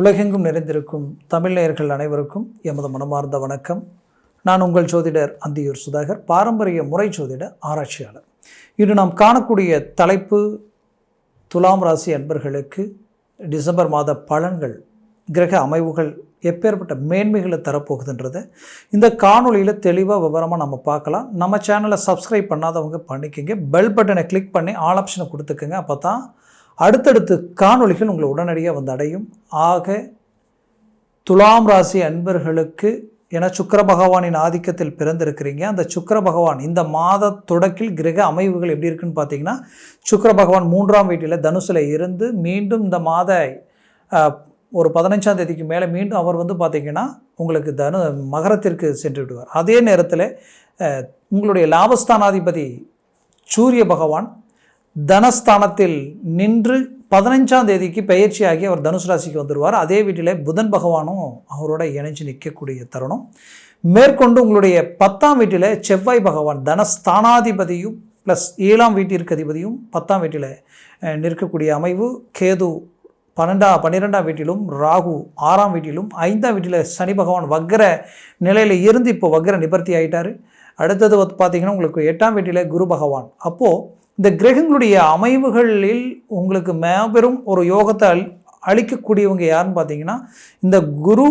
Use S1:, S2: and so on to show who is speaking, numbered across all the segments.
S1: உலகெங்கும் நிறைந்திருக்கும் தமிழ்நேயர்கள் அனைவருக்கும் எமது மனமார்ந்த வணக்கம். நான் உங்கள் ஜோதிடர் அந்தியூர் சுதாகர் பாரம்பரிய முறை ஜோதிட ஆராய்ச்சியாளர். இன்று நாம் காணக்கூடிய தலைப்பு துலாம் ராசி அன்பர்களுக்கு டிசம்பர் மாத பலன்கள் கிரக அமைவுகள் எப்பேற்பட்ட மேன்மைகளை தரப்போகுதுன்றதை இந்த காணொளியில் தெளிவாக விவரமாக நம்ம பார்க்கலாம். நம்ம சேனலை சப்ஸ்கிரைப் பண்ணாதவங்க பண்ணிக்கோங்க. பெல் பட்டனை கிளிக் பண்ணி ஆல் ஆப்ஷனை கொடுத்துக்கோங்க. அப்போ தான் அடுத்தடுத்து காணொளிகள் உங்களை உடனடியாக வந்து அடையும். ஆக துலாம் ராசி அன்பர்களுக்கு என சுக்கர பகவானின் ஆதிக்கத்தில் பிறந்திருக்கிறீங்க. அந்த சுக்கிர பகவான் இந்த மாத தொடக்கில் கிரக அமைவுகள் எப்படி இருக்குன்னு பார்த்தீங்கன்னா சுக்கர பகவான் மூன்றாம் வீட்டில் தனுசில் இருந்து மீண்டும் இந்த மாத ஒரு பதினஞ்சாம் தேதிக்கு மேலே மீண்டும் அவர் வந்து பார்த்திங்கன்னா உங்களுக்கு தனு மகரத்திற்கு சென்று விடுவார். அதே நேரத்தில் உங்களுடைய லாபஸ்தானாதிபதி சூரிய பகவான் தனஸ்தானத்தில் நின்று பதினஞ்சாம் தேதிக்கு பயிற்சியாகி அவர் தனுசு ராசிக்கு வந்துடுவார் அதே வீட்டில் புதன் பகவானும் அவரோட இணைஞ்சு நிற்கக்கூடிய தருணம். மேற்கொண்டு உங்களுடைய பத்தாம் வீட்டில் செவ்வாய் பகவான் தனஸ்தானாதிபதியும் ப்ளஸ் ஏழாம் வீட்டிற்கு அதிபதியும் பத்தாம் வீட்டில் நிற்கக்கூடிய அமைவு. கேது பன்னெண்டா பன்னிரெண்டாம் வீட்டிலும் ராகு ஆறாம் வீட்டிலும் ஐந்தாம் வீட்டில் சனி பகவான் வக்ர நிலையில் இருந்து இப்போ வக்ர நிபர்த்தி ஆகிட்டார் அடுத்தது பார்த்தீங்கன்னா உங்களுக்கு எட்டாம் வீட்டில் குரு பகவான். அப்போது இந்த கிரகங்களுடைய அமைவுகளில் உங்களுக்கு மாபெரும் ஒரு யோகத்தை அளி அளிக்கக்கூடியவங்க யாருன்னு பார்த்தீங்கன்னா இந்த குரு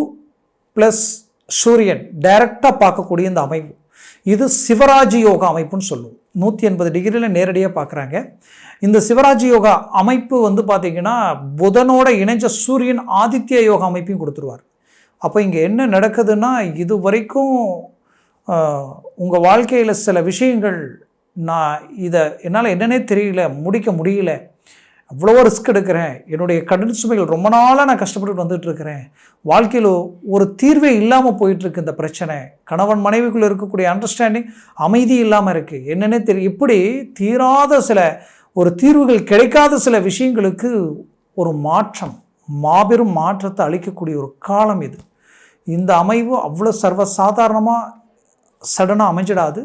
S1: ப்ளஸ் சூரியன் டைரக்டாக பார்க்கக்கூடிய இந்த அமைவு. இது சிவராஜ் யோகா அமைப்புன்னு சொல்லுவோம். நூற்றி எண்பது டிகிரியில் நேரடியாக பார்க்குறாங்க. இந்த சிவராஜ் யோகா அமைப்பு வந்து பார்த்திங்கன்னா புதனோட இணைஞ்ச சூரியன் ஆதித்ய யோகா அமைப்பையும் கொடுத்துருவார். அப்போ இங்கே என்ன நடக்குதுன்னா இது வரைக்கும் உங்கள் வாழ்க்கையில் சில விஷயங்கள் நான் இதை என்னால் என்னன்னே தெரியல முடிக்க முடியல. அவ்வளோ ரிஸ்க் எடுக்கிறேன். என்னுடைய கடன் சுமைகள் ரொம்ப நாளாக நான் கஷ்டப்பட்டு வந்துட்டு இருக்கிறேன். வாழ்க்கையில் ஒரு தீர்வே இல்லாமல் போயிட்டுருக்கு இந்த பிரச்சனை. கணவன் மனைவிக்குள்ளே இருக்கக்கூடிய அண்டர்ஸ்டாண்டிங் அமைதி இல்லாமல் இருக்குது என்னென்னே தெரியும் இப்படி தீராத சில ஒரு தீர்வுகள் கிடைக்காத சில விஷயங்களுக்கு ஒரு மாற்றம் மாபெரும் மாற்றத்தை அளிக்கக்கூடிய ஒரு காலம் இது. இந்த அமைவு அவ்வளோ சர்வசாதாரணமாக சடனாக அமைஞ்சிடாது.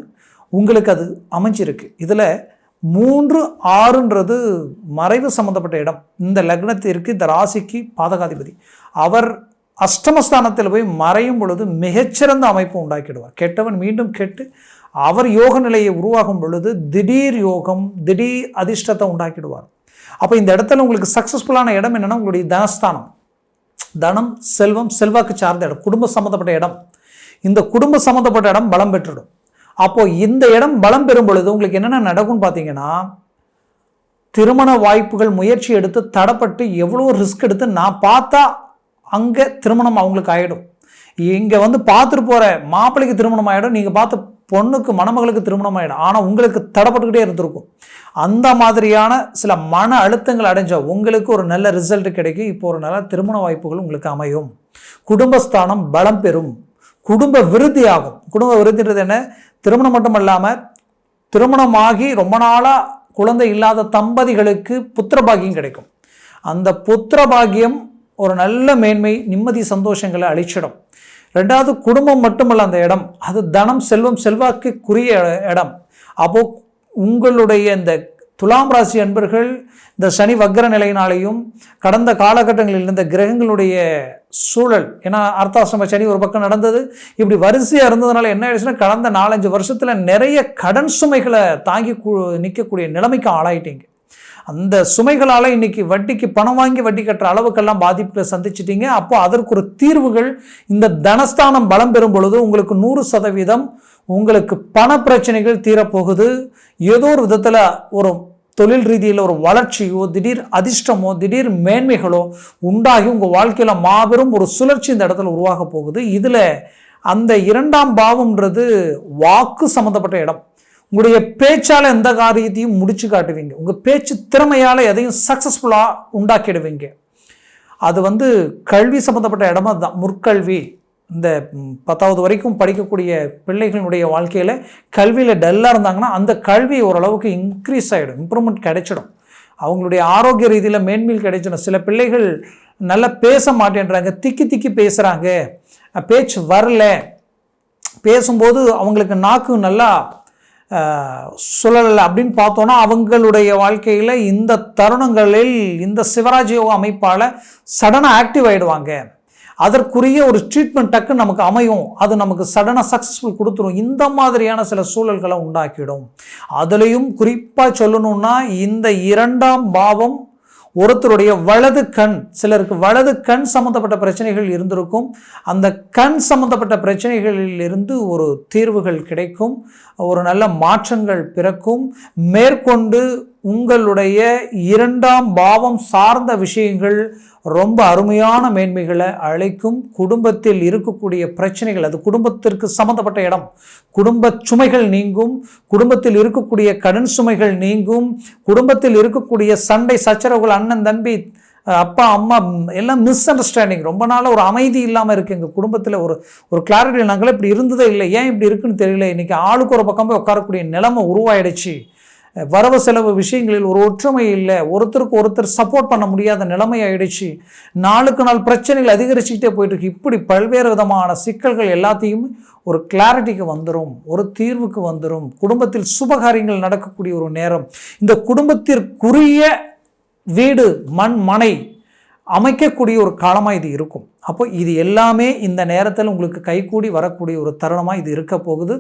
S1: உங்களுக்கு அது அமைஞ்சிருக்கு. இதில் மூன்று ஆறுன்றது மறைவு சம்மந்தப்பட்ட இடம். இந்த லக்னத்திற்கு இந்த ராசிக்கு பாதகாதிபதி. அவர் அஷ்டமஸ்தானத்தில் போய் மறையும் பொழுது மிகச்சிறந்த அமைப்பு உண்டாக்கிடுவார். கெட்டவன் மீண்டும் கெட்டு அவர் யோக நிலையை உருவாகும் பொழுது திடீர் யோகம் திடீர் அதிர்ஷ்டத்தை உண்டாக்கிடுவார். அப்போ இந்த இடத்துல உங்களுக்கு சக்ஸஸ்ஃபுல்லான இடம் என்னென்னா உங்களுடைய தனஸ்தானம். தனம் செல்வம் செல்வாக்கு சார்ந்த இடம். குடும்ப சம்மந்தப்பட்ட இடம். இந்த குடும்ப சம்மந்தப்பட்ட இடம் பலம் பெற்றுடும் அப்போது இந்த இடம் பலம் பெறும் பொழுது உங்களுக்கு என்னென்ன நடக்கும்னு பார்த்தீங்கன்னா திருமண வாய்ப்புகள் முயற்சி எடுத்து தடப்பட்டு எவ்வளோ ரிஸ்க் எடுத்து நான் பார்த்தா அங்கே திருமணம் அவங்களுக்கு ஆகிடும் இங்கே வந்து பார்த்துட்டு போகிற மாப்பிள்ளைக்கு திருமணம் ஆகிடும் நீங்கள் பார்த்த பொண்ணுக்கு மணமகளுக்கு திருமணம் ஆகிடும் ஆனால் உங்களுக்கு தடப்பட்டுக்கிட்டே இருந்திருக்கும். அந்த மாதிரியான சில மன அழுத்தங்கள் அடைஞ்ச உங்களுக்கு ஒரு நல்ல ரிசல்ட் கிடைக்கும். இப்போ ஒரு நல்ல திருமண வாய்ப்புகள் உங்களுக்கு அமையும். குடும்பஸ்தானம் பலம் பெறும். குடும்ப விருத்தி ஆகும் குடும்ப விருத்தின்றது என்ன? திருமணம் மட்டும் இல்லாமல் திருமணமாகி ரொம்ப நாளாக குழந்தை இல்லாத தம்பதிகளுக்கு புத்திர பாக்கியம் கிடைக்கும். அந்த புத்திர பாக்கியம் ஒரு நல்ல மேன்மை நிம்மதி சந்தோஷங்களை அழிச்சிடும் ரெண்டாவது குடும்பம் மட்டுமல்ல அந்த இடம். அது தனம் செல்வம் செல்வாக்குக்குரிய இடம். அப்போ உங்களுடைய இந்த துலாம் ராசி அன்பர்கள் இந்த சனி வக்ர நிலையினாலையும் கடந்த காலகட்டங்களில் இருந்த கிரகங்களுடைய சூழல். ஏன்னா அர்த்தாசிரம சனி ஒரு பக்கம் நடந்தது. இப்படி வரிசையாக இருந்ததுனால என்ன ஆயிடுச்சுன்னா கடந்த நாலஞ்சு வருஷத்தில் நிறைய கடன் சுமைகளை தாங்கி கு- நிற்கக்கூடிய நிலைமைக்கு ஆளாயிட்டீங்க. அந்த சுமைகளால் இன்றைக்கி வட்டிக்கு பணம் வாங்கி வட்டி கட்டுற அளவுக்கெல்லாம் பாதிப்புகளை சந்திச்சிட்டிங்க. அப்போ அதற்கு ஒரு தீர்வுகள் இந்த தனஸ்தானம் பலம் பெறும் பொழுது உங்களுக்கு நூறு சதவீதம் உங்களுக்கு பண பிரச்சனைகள் தீரப்போகுது. ஏதோ ஒரு விதத்தில் ஒரு தொழில் ரீதியில் ஒரு வளர்ச்சியோ திடீர் அதிர்ஷ்டமோ திடீர் மேன்மைகளோ உண்டாகி உங்கள் வாழ்க்கையில் மாபெரும் ஒரு சுழற்சி இந்த இடத்துல உருவாக போகுது. இதில் அந்த இரண்டாம் பாவம்ன்றது வாக்கு சம்மந்தப்பட்ட இடம். உங்களுடைய பேச்சால் எந்த காரியத்தையும் முடிச்சு காட்டுவீங்க. உங்கள் பேச்சு திறமையால் எதையும் சக்ஸஸ்ஃபுல்லாக உண்டாக்கிடுவீங்க. அது வந்து கல்வி சம்மந்தப்பட்ட இடமா தான் முற்கல்வி. இந்த பத்தாவது வரைக்கும் படிக்கக்கூடிய பிள்ளைகளுடைய வாழ்க்கையில் கல்வியில் டல்லாக இருந்தாங்கன்னா அந்த கல்வி ஓரளவுக்கு இன்க்ரீஸ் ஆகிடும் இம்ப்ரூவ்மெண்ட் கிடைச்சிடும். அவங்களுடைய ஆரோக்கிய ரீதியில் மேன்மையில் கிடைச்சிடும். சில பிள்ளைகள் நல்லா பேச மாட்டேன்றாங்க திக்கி திக்கி பேசுகிறாங்க பேச்சு வரல. பேசும்போது அவங்களுக்கு நாக்கு நல்லா அஹ், சுழல் அப்படின்னு பார்த்தோன்னா அவங்களுடைய வாழ்க்கையில் இந்த தருணங்களில் இந்த சிவராஜ் யோகா அமைப்பால் சடனாக ஆக்டிவ் ஆகிடுவாங்க அதற்குரிய ஒரு ட்ரீட்மெண்ட் டக்கு நமக்கு அமையும். அது நமக்கு சடனாக சக்ஸஸ்ஃபுல் கொடுத்துரும். இந்த மாதிரியான சில சூழல்களை உண்டாக்கிடும். அதுலேயும் குறிப்பாக சொல்லணும்னா இந்த இரண்டாம் பாவம் ஒருத்தருடைய வலது கண் சிலருக்கு வலது கண் சம்மந்தப்பட்ட பிரச்சனைகள் இருந்திருக்கும். அந்த கண் சம்மந்தப்பட்ட பிரச்சனைகளில் இருந்து ஒரு தீர்வுகள் கிடைக்கும். ஒரு நல்ல மாற்றங்கள் பிறக்கும். மேற்கொண்டு உங்களுடைய இரண்டாம் பாவம் சார்ந்த விஷயங்கள் ரொம்ப அருமையான மேன்மைகளை அழைக்கும். குடும்பத்தில் இருக்கக்கூடிய பிரச்சனைகள் அது குடும்பத்திற்கு சம்மந்தப்பட்ட இடம். குடும்ப சுமைகள் நீங்கும். குடும்பத்தில் இருக்கக்கூடிய கடன் சுமைகள் நீங்கும். குடும்பத்தில் இருக்கக்கூடிய சண்டை சச்சரவுகள் அண்ணன் தம்பி அப்பா அம்மா எல்லாம் மிஸ் அண்டர்ஸ்டாண்டிங் ரொம்ப நாளாக ஒரு அமைதி இல்லாமல் இருக்குது எங்கள் குடும்பத்தில் ஒரு ஒரு கிளாரிட்டி நாங்களே இப்படி இருந்ததே இல்லை. ஏன் இப்படி இருக்குன்னு தெரியல. இன்றைக்கி ஆளுக்கு ஒரு பக்கம் போய் உட்காரக்கூடிய நிலைமை உருவாயிடுச்சு. வரவு செலவு விஷயங்களில் ஒரு ஒற்றுமை இல்லை ஒருத்தருக்கு ஒருத்தர் சப்போர்ட் பண்ண முடியாத நிலைமை ஆயிடுச்சு நாளுக்கு நாள் பிரச்சனைகள் அதிகரிச்சுக்கிட்டே போயிட்டு இருக்கு இப்படி பல்வேறு விதமான சிக்கல்கள் எல்லாத்தையும் ஒரு கிளாரிட்டிக்கு வந்துடும் ஒரு தீர்வுக்கு வந்துடும் குடும்பத்தில் சுபகாரியங்கள் நடக்கக்கூடிய ஒரு நேரம். இந்த குடும்பத்திற்குரிய வீடு மண் மனை அமைக்கக்கூடிய ஒரு காலமாக இது இருக்கும். அப்போ இது எல்லாமே இந்த நேரத்தில் உங்களுக்கு கைகூடி வரக்கூடிய ஒரு தருணமாக இது இருக்க போகுது.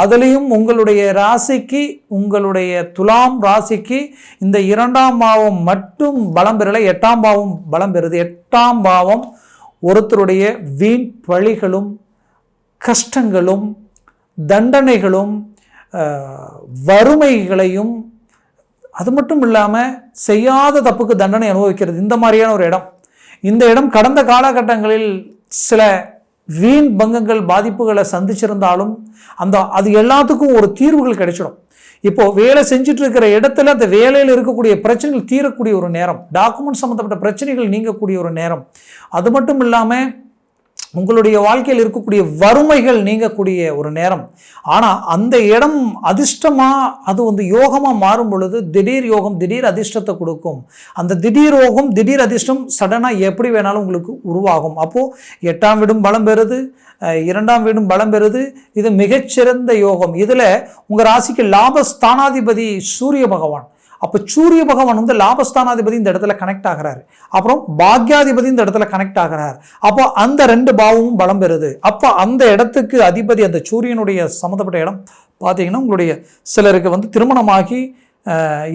S1: அதுலேயும் உங்களுடைய ராசிக்கு உங்களுடைய துலாம் ராசிக்கு இந்த இரண்டாம் பாவம் மட்டும் பலம் பெறலை எட்டாம் பாவம் பலம் பெறுது. எட்டாம் பாவம் ஒருத்தருடைய வீண் பழிகளும் கஷ்டங்களும் தண்டனைகளும் வறுமைகளையும் அது மட்டும் இல்லாமல் செய்யாத தப்புக்கு தண்டனை அனுபவிக்கிறது. இந்த மாதிரியான ஒரு இடம். இந்த இடம் கடந்த காலகட்டங்களில் சில வீண் பங்கங்கள் பாதிப்புகளை சந்திச்சிருந்தாலும் அந்த அது எல்லாத்துக்கும் ஒரு தீர்வுகள் கிடைச்சிடும். இப்போ வேலை செஞ்சுட்டு இருக்கிற இடத்துல அந்த வேலையில் இருக்கக்கூடிய பிரச்சனைகள் தீரக்கூடிய ஒரு நேரம் டாக்குமெண்ட் சம்மந்தப்பட்ட பிரச்சனைகள் நீங்கக்கூடிய ஒரு நேரம். அது மட்டும் இல்லாமல் உங்களுடைய வாழ்க்கையில் இருக்கக்கூடிய வறுமைகள் நீங்கக்கூடிய ஒரு நேரம். ஆனால் அந்த இடம் அதிர்ஷ்டமாக அது வந்து யோகமாக மாறும் பொழுது திடீர் யோகம் திடீர் அதிர்ஷ்டத்தை கொடுக்கும். அந்த திடீர் யோகம் திடீர் அதிர்ஷ்டம் சடனாக எப்படி வேணாலும் உங்களுக்கு உருவாகும். அப்போது எட்டாம் வீடும் பலம் பெறுது இரண்டாம் வீடும் பலம் பெறுது. இது மிகச்சிறந்த யோகம். இதில் உங்கள் ராசிக்கு லாபஸ்தானாதிபதி சூரிய பகவான். அப்போ சூரிய பகவான் வந்து லாபஸ்தானாதிபதி இந்த இடத்துல கனெக்ட் ஆகிறார். அப்புறம் பாக்யாதிபதி இந்த இடத்துல கனெக்ட் ஆகிறார். அப்போ அந்த ரெண்டு பாவமும் பலம் பெறுது. அப்போ அந்த இடத்துக்கு அதிபதி அந்த சூரியனுடைய சம்மந்தப்பட்ட இடம் பார்த்தீங்கன்னா உங்களுடைய சிலருக்கு வந்து திருமணமாகி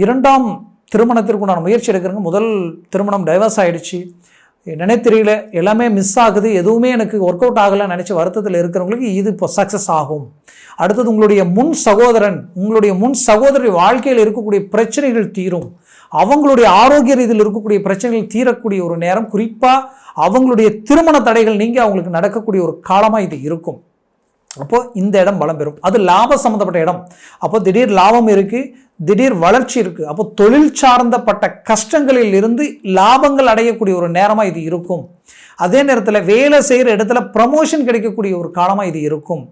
S1: இரண்டாம் திருமணத்திற்கு உண்டான முயற்சி எடுக்கிறவங்க முதல் திருமணம் டைவர்ஸ் ஆகிடுச்சு என்னன்னே தெரியல எல்லாமே மிஸ் ஆகுது. எதுவுமே எனக்கு ஒர்க் அவுட் ஆகலைன்னு நினச்சி வருத்தத்தில் இருக்கிறவங்களுக்கு இது இப்போ சக்ஸஸ் ஆகும். அடுத்தது உங்களுடைய முன் சகோதரன் உங்களுடைய முன் சகோதரி வாழ்க்கையில் இருக்கக்கூடிய பிரச்சனைகள் தீரும். அவங்களுடைய ஆரோக்கிய ரீதியில் இருக்கக்கூடிய பிரச்சனைகள் தீரக்கூடிய ஒரு நேரம். குறிப்பாக அவங்களுடைய திருமண தடைகள் நீங்கள் அவங்களுக்கு நடக்கக்கூடிய ஒரு காலமாக இது இருக்கும். அப்போது இந்த இடம் பலம் பெறும். அது லாபம் சம்மந்தப்பட்ட இடம். அப்போ திடீர் லாபம் இருக்கு திடீர் வளர்ச்சி இருக்குது அப்போ தொழில் சார்ந்தப்பட்ட கஷ்டங்களில் இருந்து லாபங்கள் அடையக்கூடிய ஒரு நேரமாக இது இருக்கும். அதே நேரத்தில் வேலை செய்கிற இடத்துல ப்ரமோஷன் கிடைக்கக்கூடிய ஒரு காலமாக இது இருக்கும்.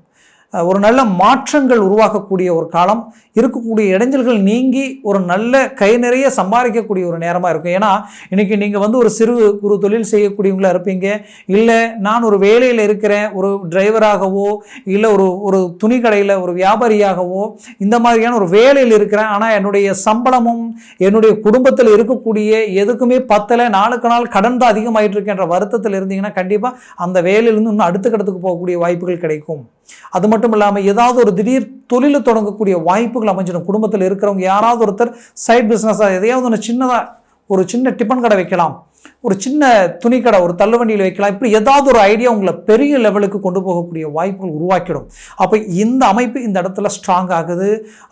S1: ஒரு நல்ல மாற்றங்கள் உருவாக்கக்கூடிய ஒரு காலம் இருக்கக்கூடிய இடைஞ்சல்கள் நீங்கி ஒரு நல்ல கை நிறைய சம்பாதிக்கக்கூடிய ஒரு நேரமாக இருக்கும். ஏன்னா இன்றைக்கி நீங்கள் வந்து ஒரு சிறு குறு தொழில் செய்யக்கூடியவங்களா இருப்பீங்க. இல்லை நான் ஒரு வேலையில் இருக்கிறேன் ஒரு டிரைவராகவோ இல்லை ஒரு ஒரு துணி கடையில் ஒரு வியாபாரியாகவோ இந்த மாதிரியான ஒரு வேலையில் இருக்கிறேன். ஆனால் என்னுடைய சம்பளமும் என்னுடைய குடும்பத்தில் இருக்கக்கூடிய எதுக்குமே பத்தலை நாளுக்கு நாள் கடன் தான் அதிகமாயிட்டு வருத்தத்தில் இருந்தீங்கன்னா கண்டிப்பாக அந்த வேலையிலேருந்து இன்னும் அடுத்த கடத்துக்கு போகக்கூடிய வாய்ப்புகள் கிடைக்கும். அது மட்டும் இல்லாமல் ஏதாவது ஒரு திடீர் தொழில் தொடங்கக்கூடிய வாய்ப்புகள் அமைஞ்சிடும். குடும்பத்தில் இருக்கிறவங்க யாராவது ஒருத்தர் சைட் பிஸ்னஸாக எதையாவது ஒன்று சின்னதாக ஒரு சின்ன டிஃபன் கடை வைக்கலாம். ஒரு சின்ன துணிக்கடை ஒரு தள்ளுவண்டியில் வைக்கலாம். இப்படி ஏதாவது ஒரு ஐடியா உங்களை பெரிய லெவலுக்கு கொண்டு போகக்கூடிய வாய்ப்புகள் உருவாக்கிடும். அப்போ இந்த அமைப்பு இந்த இடத்துல ஸ்ட்ராங் ஆகுது.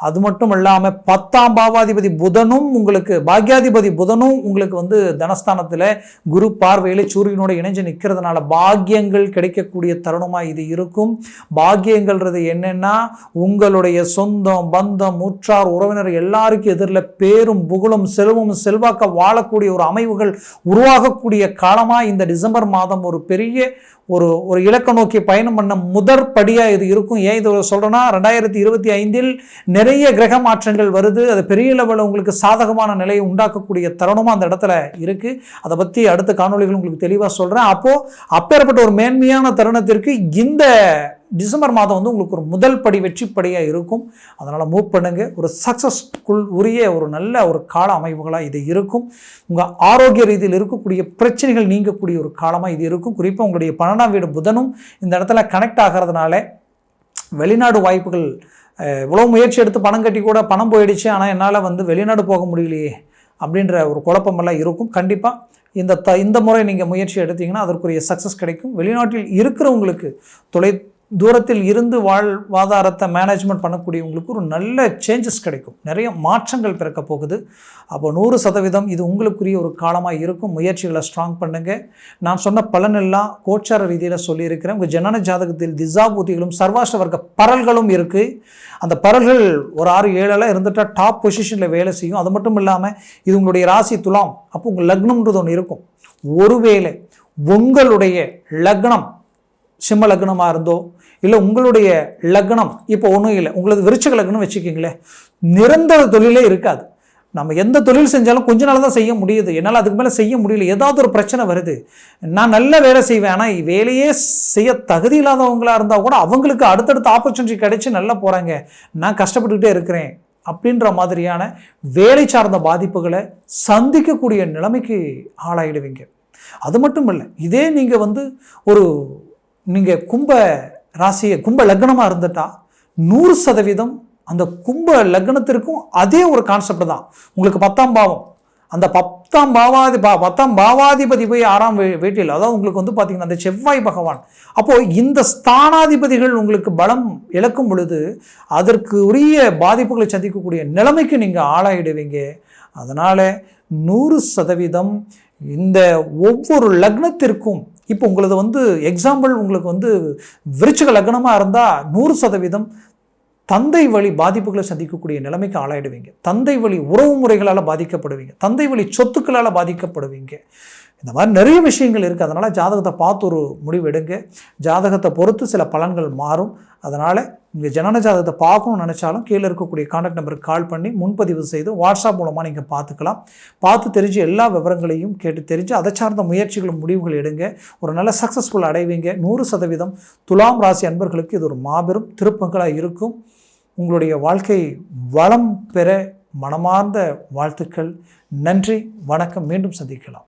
S1: அது மட்டும் இல்லாமல் பத்தாம் பாவாதிபதி புதனும் உங்களுக்கு பாக்யாதிபதி புதனும் உங்களுக்கு வந்து தனஸ்தானத்தில் குரு பார்வையில் சூரியனோட இணைஞ்சு நிற்கிறதுனால பாக்கியங்கள் கிடைக்கக்கூடிய தருணமாக இது இருக்கும். பாக்கியங்கள்ன்றது என்னென்னா உங்களுடைய சொந்தம் பந்தம் உற்றார் உறவினர் எல்லாருக்கும் எதிரில் பேரும் புகழும் செல்வமும் செல்வாக்க வாழக்கூடிய ஒரு அமைவுகள் உருவாகக்கூடிய காலமாக இந்த டிசம்பர் மாதம் ஒரு பெரிய ஒரு ஒரு இலக்க நோக்கி பயணம் பண்ண முதற் படியாக இது இருக்கும். ஏன் இது சொல்கிறேன்னா ரெண்டாயிரத்தி இருபத்தி ஐந்தில் நிறைய கிரக மாற்றங்கள் வருது. அது பெரிய லெவலில் உங்களுக்கு சாதகமான நிலையை உண்டாக்கக்கூடிய தருணமாக அந்த இடத்துல இருக்குது அதை பற்றி அடுத்த காணொளிகள் உங்களுக்கு தெளிவாக சொல்கிறேன் அப்போது அப்பேற்பட்ட ஒரு மேன்மையான தருணத்திற்கு இந்த டிசம்பர் மாதம் வந்து உங்களுக்கு ஒரு முதல் படி வெற்றிப்படியாக இருக்கும். அதனால் மூவ் பண்ணுங்கள் ஒரு சக்ஸஸ்க்குள் உரிய ஒரு நல்ல ஒரு கால அமைப்புகளாக இது இருக்கும். உங்கள் ஆரோக்கிய ரீதியில் இருக்கக்கூடிய பிரச்சனைகள் நீங்கக்கூடிய ஒரு காலமாக இது இருக்கும். குறிப்பாக உங்களுடைய பன்னெண்டாம் வீடு புதனும் இந்த இடத்துல கனெக்ட் ஆகிறதுனால வெளிநாடு வாய்ப்புகள் இவ்வளோ முயற்சி எடுத்து பணம் கட்டி கூட பணம் போயிடுச்சு. ஆனால் என்னால் வந்து வெளிநாடு போக முடியலையே அப்படின்ற ஒரு குழப்பமெல்லாம் இருக்கும். கண்டிப்பாக இந்த த இந்த முறை நீங்கள் முயற்சி எடுத்தீங்கன்னா அதற்குரிய சக்ஸஸ் கிடைக்கும். வெளிநாட்டில் இருக்கிறவங்களுக்கு தொலை தூரத்தில் இருந்து வாழ்வாதாரத்தை மேனேஜ்மெண்ட் பண்ணக்கூடியவங்களுக்கு ஒரு நல்ல சேஞ்சஸ் கிடைக்கும். நிறைய மாற்றங்கள் பிறக்க போகுது. அப்போ நூறு சதவீதம் இது உங்களுக்குரிய ஒரு காலமாக இருக்கும். முயற்சிகளை ஸ்ட்ராங் பண்ணுங்கள் நான் சொன்ன பலனெல்லாம் கோச்சார ரீதியில் சொல்லியிருக்கிறேன். உங்கள் ஜனன ஜாதகத்தில் திசாபூதிகளும் சர்வாஷ்ட வர்க்க பரல்களும் இருக்குது அந்த பரல்கள் ஒரு ஆறு ஏழெல்லாம் இருந்துட்டால் டாப் பொசிஷனில் வேலை செய்யும். அது மட்டும் இல்லாமல் இது உங்களுடைய ராசி துலாம் அப்போ உங்கள் லக்னம்ன்றது ஒன்று இருக்கும். ஒருவேளை உங்களுடைய லக்னம் சிம்ம லக்னமாக இருந்தோ இல்லை உங்களுடைய லக்னம் இப்போ ஒன்றும் இல்லை உங்களது விருச்சக லக்னம் வச்சுக்கிங்களேன் நிரந்தர தொழிலே இருக்காது. நம்ம எந்த தொழில் செஞ்சாலும் கொஞ்ச நாள் தான் செய்ய முடியுது. என்னால் அதுக்கு மேலே செய்ய முடியல. ஏதாவது ஒரு பிரச்சனை வருது. நான் நல்ல வேலை செய்வேன். ஆனால் வேலையே செய்ய தகுதி இல்லாதவங்களாக இருந்தால் கூட அவங்களுக்கு அடுத்தடுத்த ஆப்பர்ச்சுனிட்டி கிடைச்சி நல்லா போகிறாங்க நான் கஷ்டப்பட்டுக்கிட்டே இருக்கிறேன். அப்படின்ற மாதிரியான வேலை சார்ந்த பாதிப்புகளை சந்திக்கக்கூடிய நிலைமைக்கு ஆளாயிடுவீங்க. அது மட்டும் இல்லை இதே நீங்கள் வந்து ஒரு நீங்கள் கும்ப ராசியை கும்ப லக்னமாக இருந்துட்டால் நூறு சதவீதம் அந்த கும்ப லக்னத்திற்கும் அதே ஒரு கான்செப்ட் தான். உங்களுக்கு பத்தாம் பாவம். அந்த பத்தாம் பாவாதி பா பத்தாம் பாவாதிபதி போய் ஆறாம் வீ- வீட்டில் அதாவது உங்களுக்கு வந்து பார்த்தீங்கன்னா அந்த செவ்வாய் பகவான். அப்போது இந்த ஸ்தானாதிபதிகள் உங்களுக்கு பலம் இழக்கும் பொழுது அதற்கு உரிய பாதிப்புகளை சந்திக்கக்கூடிய நிலைமைக்கு நீங்கள் ஆளாயிடுவீங்க. அதனால் நூறு சதவீதம் இந்த ஒவ்வொரு லக்னத்திற்கும் இப்போ உங்களது வந்து எக்ஸாம்பிள் உங்களுக்கு வந்து விருச்சிக லக்னமாக இருந்தால் நூறு சதவீதம் தந்தை வழி பாதிப்புகளை சந்திக்கக்கூடிய நிலைமைக்கு ஆளாயிடுவீங்க. தந்தை வழி உறவு முறைகளால் பாதிக்கப்படுவீங்க. தந்தை வழி சொத்துக்களால் பாதிக்கப்படுவீங்க. இந்த மாதிரி நிறைய விஷயங்கள் இருக்குது அதனால் ஜாதகத்தை பார்த்து ஒரு முடிவு எடுங்க. ஜாதகத்தை பொறுத்து சில பலன்கள் மாறும். அதனால் நீங்கள் ஜனன ஜாதகத்தை பார்க்கணும்னு நினச்சாலும் கீழே இருக்கக்கூடிய காண்டாக்ட் நம்பருக்கு கால் பண்ணி முன்பதிவு செய்து வாட்ஸ்அப் மூலமாக நீங்கள் பார்த்துக்கலாம். பார்த்து தெரிஞ்சு எல்லா விவரங்களையும் கேட்டு தெரிஞ்சு அதை சார்ந்த முயற்சிகளும் முடிவுகள் எடுங்க. ஒரு நல்ல சக்ஸஸ்ஃபுல் அடைவீங்க. நூறு சதவீதம் துலாம் ராசி அன்பர்களுக்கு இது ஒரு மாபெரும் திருப்பங்களாக இருக்கும். உங்களுடைய வாழ்க்கை வளம் பெற மனமார்ந்த வாழ்த்துக்கள். நன்றி. வணக்கம். மீண்டும் சந்திக்கலாம்.